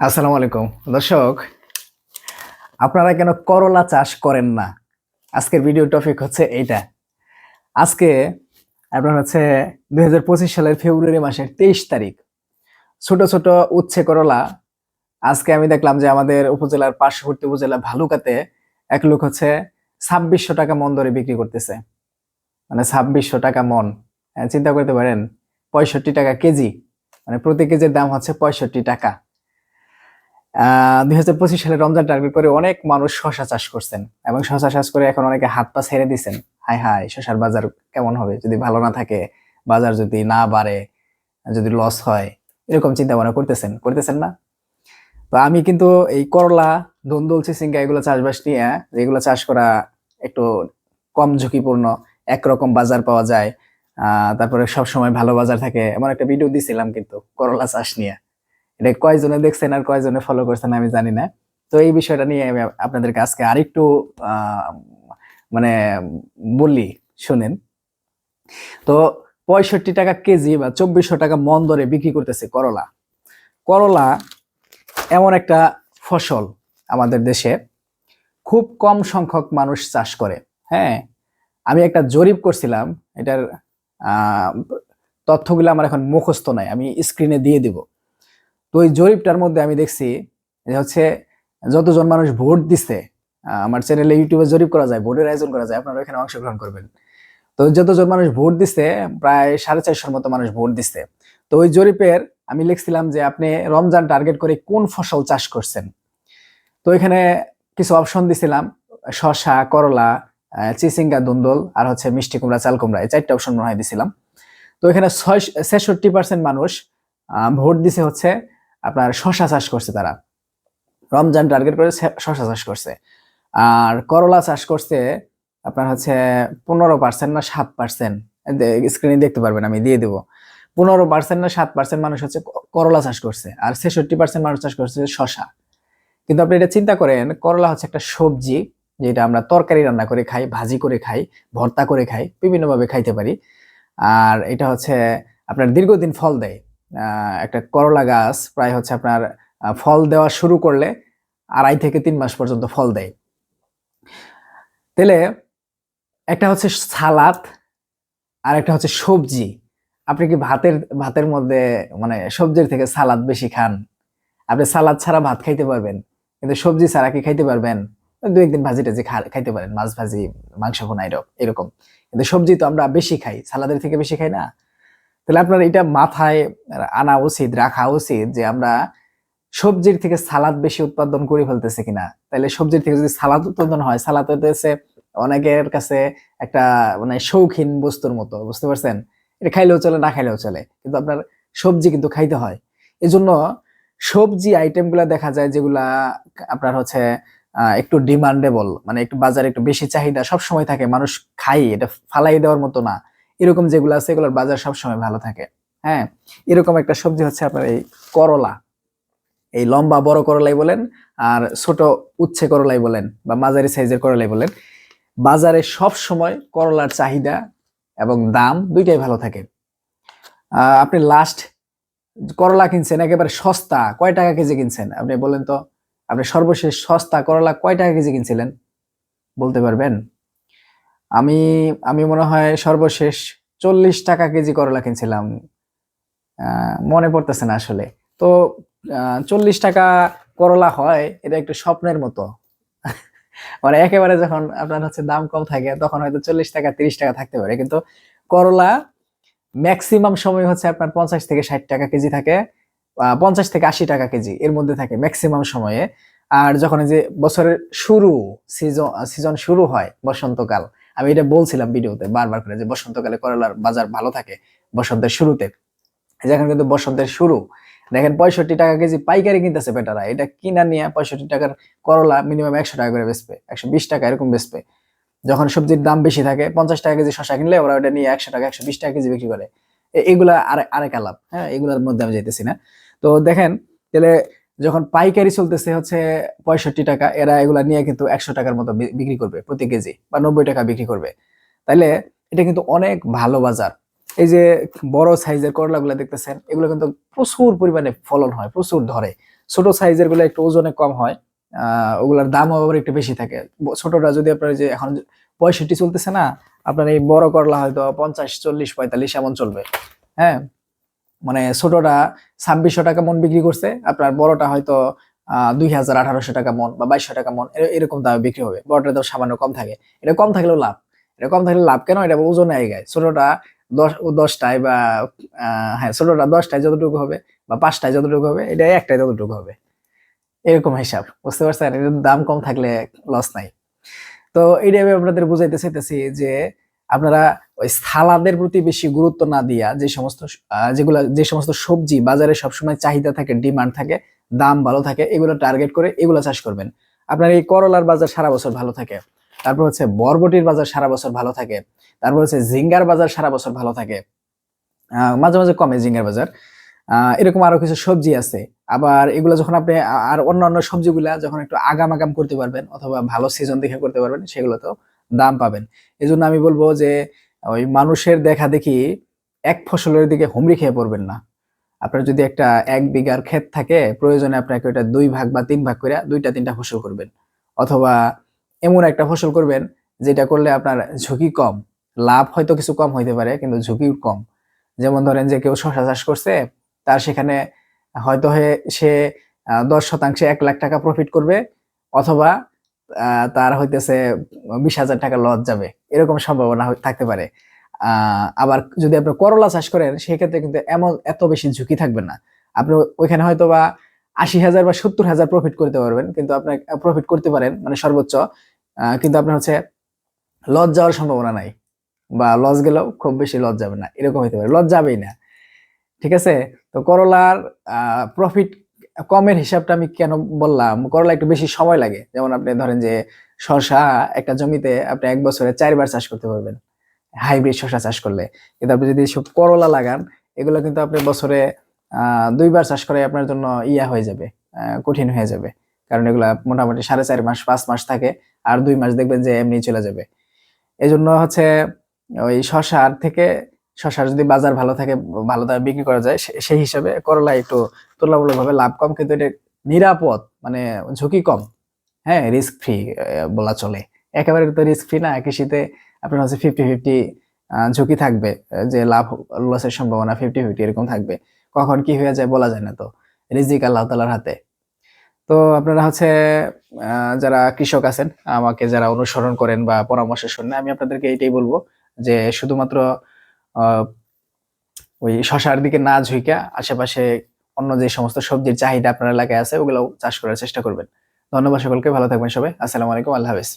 আসসালামু আলাইকুম। দর্শক আপনারা কেন করলা চাষ করেন না? আজকের ভিডিও টপিক হচ্ছে এইটা। আজকে আপনার হচ্ছে দুই হাজার পঁচিশ সালের ফেব্রুয়ারি মাসের তেইশ তারিখ। ছোট ছোট উচ্ছে করলা। আজকে আমি দেখলাম যে আমাদের উপজেলার পার্শ্ববর্তী উপজেলা ভালুকাতে এক লোক হচ্ছে ছাব্বিশশো টাকা মন দরে বিক্রি করতেছে। মানে ছাব্বিশশো টাকা মন। হ্যাঁ, চিন্তা করতে পারেন পঁয়ষট্টি টাকা কেজি। মানে প্রতি কেজির দাম হচ্ছে পঁয়ষট্টি টাকা। দুই হাজার পঁচিশ সালে রমজান টার্গেট করে অনেক মানুষ শশা চাষ করছেন এবং শশা চাষ করে এখন অনেকে হাত পা ছেড়ে দিচ্ছেন হাই হাই শশার বাজার কেমন হবে? যদি ভালো না থাকে, বাজার যদি না বাড়ে, যদি লস হয়, এরকম চিন্তা ভাবনা করতেছেন? করতেছেন না? তো আমি কিন্তু এই করলা ধুন্দুল চিচিঙ্গা এগুলো চাষবাস নিয়ে এগুলো চাষ করা একটু কম ঝুঁকিপূর্ণ, একরকম বাজার পাওয়া যায় তারপরে সব সময় ভালো বাজার থাকে, এমন একটা ভিডিও দিছিলাম কিন্তু, করলা চাষ নিয়ে। এটা কয়জনে দেখছেন আর কয়জনে ফলো করছেন আমি জানি না। তো এই বিষয়টা নিয়ে আমি আপনাদেরকে আজকে আরেকটু মানে বলি, শুনেন। তো পঁয়ষট্টি টাকা কেজি বা চব্বিশশো টাকা মন দরে বিক্রি করতেছে করলা। করলা এমন একটা ফসল আমাদের দেশে। খুব কম সংখ্যক মানুষ চাষ করে হ্যাঁ? আমি একটা জরিপ করছিলাম, এটার তথ্যগুলো আমার এখন মুখস্থ নাই, আমি স্ক্রিনে দিয়ে দিব। তো ওই জরিপটার মধ্যে আমি দেখছি যে হচ্ছে যতজন মানুষ ভোট দিছে আমার চ্যানেলে ইউটিউবে জরিপ করা যায়, ভোটের আয়োজন করা যায়, আপনারা এখানে অংশগ্রহণ করবেন। তো যতজন মানুষ ভোট দিচ্ছে প্রায় সাড়ে চারশোর মতো মানুষ ভোট দিছে। তো ওই জরিপের আমি লিখছিলাম যে আপনি রমজান টার্গেট করে কোন ফসল চাষ করছেন? তো এখানে কিছু অপশন দিছিলাম, শসা, করলা চিচিঙ্গা, দুন্দল, আর হচ্ছে মিষ্টি কুমড়া, চাল কুমড়া, এই চারটা অপশন মনে হয় দিছিলাম। তো এখানে ছয় ছেষট্টি পার্সেন্ট মানুষ ভোট দিছে হচ্ছে আপনার শশা চাষ করছে তারা। রমজান টার্গেট করে শশা চাষ করছে। আর করলা চাষ করছে আপনার হচ্ছে পনেরো পার্সেন্ট না সাত পার্সেন্ট স্ক্রিনে দেখতে পারবেন, আমি দিয়ে দেবো। পনেরো পার্সেন্ট না সাত পার্সেন্ট মানুষ হচ্ছে করলা চাষ করছে, আর ছেষট্টি পার্সেন্ট মানুষ চাষ করছে শশা কিন্তু আপনি এটা চিন্তা করেন, করলা হচ্ছে একটা সবজি যেটা আমরা তরকারি রান্না করে খাই, ভাজি করে খাই, ভর্তা করে খাই, বিভিন্নভাবে খাইতে পারি। আর এটা হচ্ছে আপনার দীর্ঘদিন ফল দেয়। একটা করলা গাছ প্রায় হচ্ছে আপনার ফল দেওয়া শুরু করলে আড়াই থেকে তিন মাস পর্যন্ত ফল দেয়। তাহলে একটা হচ্ছে সালাদ, আর একটা হচ্ছে সবজি। আপনি কি ভাতের ভাতের মধ্যে মানে সবজির থেকে সালাদ বেশি খান? আপনি সালাদ ছাড়া ভাত খাইতে পারবেন, কিন্তু সবজি ছাড়া কি খাইতে পারবেন? দু একদিন ভাজি টাজি খাইতে পারেন, মাছ ভাজি, মাংস ভুনা এরকম। কিন্তু সবজি তো আমরা বেশি খাই, সালাদের থেকে বেশি খাই না? তাহলে আপনার এটা মাথায় আনা উচিত, রাখা উচিত যে আমরা সবজির থেকে সালাদ বেশি উৎপাদন করে ফেলতেছে কিনা। তাহলে সবজির থেকে যদি সালাদ উৎপাদন হয়, সালাদ হইতেছে অনেকের কাছে একটা মানে শৌখিন বস্তুর মতো, বুঝতে পারছেন? এটা খাইলেও চলে, না খাইলেও চলে, কিন্তু আপনার সবজি কিন্তু খাইতে হয়। এজন্য সবজি আইটেমগুলা দেখা যায় যেগুলা আপনার হচ্ছে একটু ডিমান্ডেবল মানে একটু বাজারে একটু বেশি চাহিদা সব সময় থাকে, মানুষ খাই এটা ফালাই দেওয়ার মতো না। এরকম যেগুলো আছে, এগুলোর বাজার সব সময় ভালো থাকে। হ্যাঁ এরকম একটা সবজি হচ্ছে আপনার এই করলা। এই লম্বা বড় করলাই বলেন আর ছোট উচ্ছে করলাই বলেন বা মাঝারি সাইজের করলাই বলেন, বাজারে সব সময় করলার চাহিদা এবং দাম দুইটাই ভালো থাকে। আপনি লাস্ট করলা কিনছেন, একেবারে সস্তা কয় টাকা কেজি কিনছেন? আপনি বলেন তো, আপনি সর্বশেষ সস্তা করলা কয় টাকা কেজি কিনছিলেন? বলতে পারবেন? আমি আমি মনে হয় সর্বশেষ চল্লিশ টাকা কেজি করলা কিনছিলাম। মনে পড়তেছে না আসলে। তো চল্লিশ টাকা করলা হয়, এটা একটু স্বপ্নের মতো। মানে একেবারে যখন আপনার হচ্ছে দাম কম থাকে, তখন হয়তো চল্লিশ টাকা, তিরিশ টাকা থাকতে পারে। কিন্তু করলা ম্যাক্সিমাম সময় হচ্ছে আপনার পঞ্চাশ থেকে ষাট টাকা কেজি থাকে পঞ্চাশ থেকে আশি টাকা কেজি এর মধ্যে থাকে ম্যাক্সিমাম সময়ে। আর যখন এই যে বছরের শুরু সিজন সিজন শুরু হয় বসন্তকাল আমি এটা বলছিলাম ভিডিওতে বারবার করে যে বসন্তকালে করলার বাজার ভালো থাকে বসন্তের শুরুতে। এখন কিন্তু বসন্তের শুরু, দেখেন পঁয়ষট্টি টাকা কেজি পাইকারি কিনতেছে বেটারা। এটা কিনা নিয়ে পঁয়ষট্টি টাকার করলা মিনিমাম একশো টাকা করে বেচবে, একশো বিশ টাকা এরকম বেচবে। যখন সবজির দাম বেশি থাকে, পঞ্চাশ টাকা কেজি শশা কিনলে ওরা ওটা নিয়ে একশো টাকা, একশো বিশ টাকা কেজি বিক্রি করে। এগুলা আরে- আরেক আলাপ হ্যাঁ এগুলোর মধ্যে আমি যাইতেছি না। তো দেখেন, তাহলে যখন পাইকারি চলতেছে হচ্ছে পঁয়ষট্টি টাকা, এরা এগুলা নিয়ে কিন্তু একশো টাকার মতো বিক্রি করবে প্রতি কেজি বা নব্বই টাকা বিক্রি করবে। তাইলে এটা কিন্তু অনেক ভালো বাজার। এই যে বড় সাইজের করলাগুলো দেখতেছেন, এগুলো কিন্তু প্রচুর পরিমাণে ফলন হয়, প্রচুর ধরে। ছোট সাইজেরগুলো একটু ওজনে কম হয়, আহ, ওগুলার দামও আবার একটু বেশি থাকে। ছোটটা যদি আপনার যে এখন পঁয়ষট্টি চলতেছে না, আপনার এই বড় করলা হয়তো পঞ্চাশ, চল্লিশ, পঁয়তাল্লিশ এমন চলবে। হ্যাঁ? মানে ছোটটা ছাব্বিশশো টাকা মন বিক্রি করছে, আপনার বড়টা হয়তো দুই হাজার আঠারোশো টাকা মন বা বাইশশো টাকা মন এরকম দামে বিক্রি হবে। বড়টা তো সামান্য কম থাকে। এটা কম থাকলেও লাভ। এটা কম থাকলে লাভ কেন? এটা ওজনে আগে ছোটটা দশ দশটায় বা হ্যাঁ ছোটটা দশটায় যতটুকু হবে বা পাঁচটায় যতটুকু হবে, এটা একটায় যতটুকু হবে। এরকম হিসাব। বুঝতে পারছেন? এটার দাম কম থাকলে লস নাই। তো এইটা আমি আপনাদের বুঝাইতে চাইতেছি যে আপনারা ওই সালাদের প্রতি বেশি গুরুত্ব না দিয়া যে সমস্ত যেগুলা, যে সমস্ত সবজি বাজারে সবসময় চাহিদা থাকে, ডিমান্ড থাকে, দাম ভালো থাকে, এগুলো টার্গেট করে এগুলো চাষ করবেন। আপনার এই করলার বাজার সারা বছর ভালো থাকে, তারপর হচ্ছে বরবটির বাজার সারা বছর ভালো থাকে, তারপর হচ্ছে জিঙ্গার বাজার সারা বছর ভালো থাকে। মাঝে মাঝে কমে জিঙ্গার বাজার। এরকম আরও কিছু সবজি আছে, আবার এগুলো যখন আপনি, আর অন্যান্য সবজিগুলা যখন একটু আগাম আগাম করতে পারবেন, অথবা ভালো সিজন দেখে করতে পারবেন সেগুলো তো দাম পাবেন। এই আমি বলব যে ওই মানুষের দেখা দেখি এক ফসলের দিকে হুমড়ি খেয়ে পড়বেন না। আপনার যদি একটা এক বিঘার ক্ষেত থাকে, প্রয়োজনে আপনাকে ওটা দুই ভাগ বা তিন ভাগ করে দুইটা তিনটা ফসল করবেন। অথবা এমন একটা ফসল করবেন, যেটা করলে আপনার ঝুঁকি কম। লাভ হয়তো কিছু কম হইতে পারে, কিন্তু ঝুঁকি কম। যেমন ধরেন যে কেউ শশা চাষ করছে, তার সেখানে হয়তো হে সে দশ শতাংশে এক লাখ টাকা প্রফিট করবে, অথবা তার হইতেছে বিশ হাজার টাকা লস যাবে। এরকম সম্ভাবনা থাকতে পারে। আবার যদি আপনি করলা চাষ করেন, সেক্ষেত্রে কিন্তু এমন এত বেশি ঝুঁকি থাকবে না। আপনি ওইখানে হয়তো বা আশি হাজার বা সত্তর হাজার প্রফিট করতে পারবেন, কিন্তু আপনার প্রফিট করতে পারেন মানে সর্বোচ্চ। কিন্তু আপনার হচ্ছে লস যাওয়ার সম্ভাবনা নাই, বা লস গেলেও খুব বেশি লস যাবে না, এরকম হতে পারে। লস যাবেই না। ঠিক আছে? তো করলার প্রফিট কমের হিসাবটা আমি কেন বললাম? করলা একটু বেশি সময় লাগে। যেমন আপনি ধরেন যে, শসা একটা জমিতে আপনি এক বছরে চারবার চাষ করতে পারবেন। হাইব্রিড শসা চাষ করলে। কিন্তু আপনি যদি সব করলা লাগান, এগুলো কিন্তু আপনি বছরে দুইবার চাষ করে আপনার জন্য ইয়া হয়ে যাবে কঠিন হয়ে যাবে। কারণ এগুলা মোটামুটি সাড়ে চার মাস, পাঁচ মাস থাকে আর দুই মাস দেখবেন যে এমনি চলে যাবে। এই জন্য হচ্ছে ওই শসার থেকে শসার যদি বাজার ভালো থাকে, ভালো দামে বিক্রি করা যায় সেই হিসাবে করলা একটু তুলনামূলকভাবে লাভ কম, কিন্তু এটা নিরাপদ মানে ঝুঁকি কম। হ্যাঁ রিস্ক ফ্রি বলা চলে। একেবারে তো রিস্ক ফ্রি না, কৃষিতে আপনার হচ্ছে ফিফটি ফিফটি ঝুঁকি থাকবে, যে লাভ লসের সম্ভাবনা ফিফটি ফিফটি এরকম থাকবে। কখন কি হয়ে যায় বলা যায় না তো। রিজিক আল্লাহ তালার হাতে। তো আপনারা হচ্ছে যারা কৃষক আছেন, আমাকে যারা অনুসরণ করেন বা পরামর্শ শুনেন, আমি আপনাদেরকে এইটাই বলব যে শুধুমাত্র ওই শশার দিকে না ঝুঁকা আশেপাশে অন্য যে সমস্ত সবজির চাহিদা আপনার এলাকায় আছে ওগুলো চাষ করার চেষ্টা করবেন। ধন্যবাদ সকলকে, ভালো থাকবেন সবাই। আসসালামু আলাইকুম, আল্লাহ হাফেজ।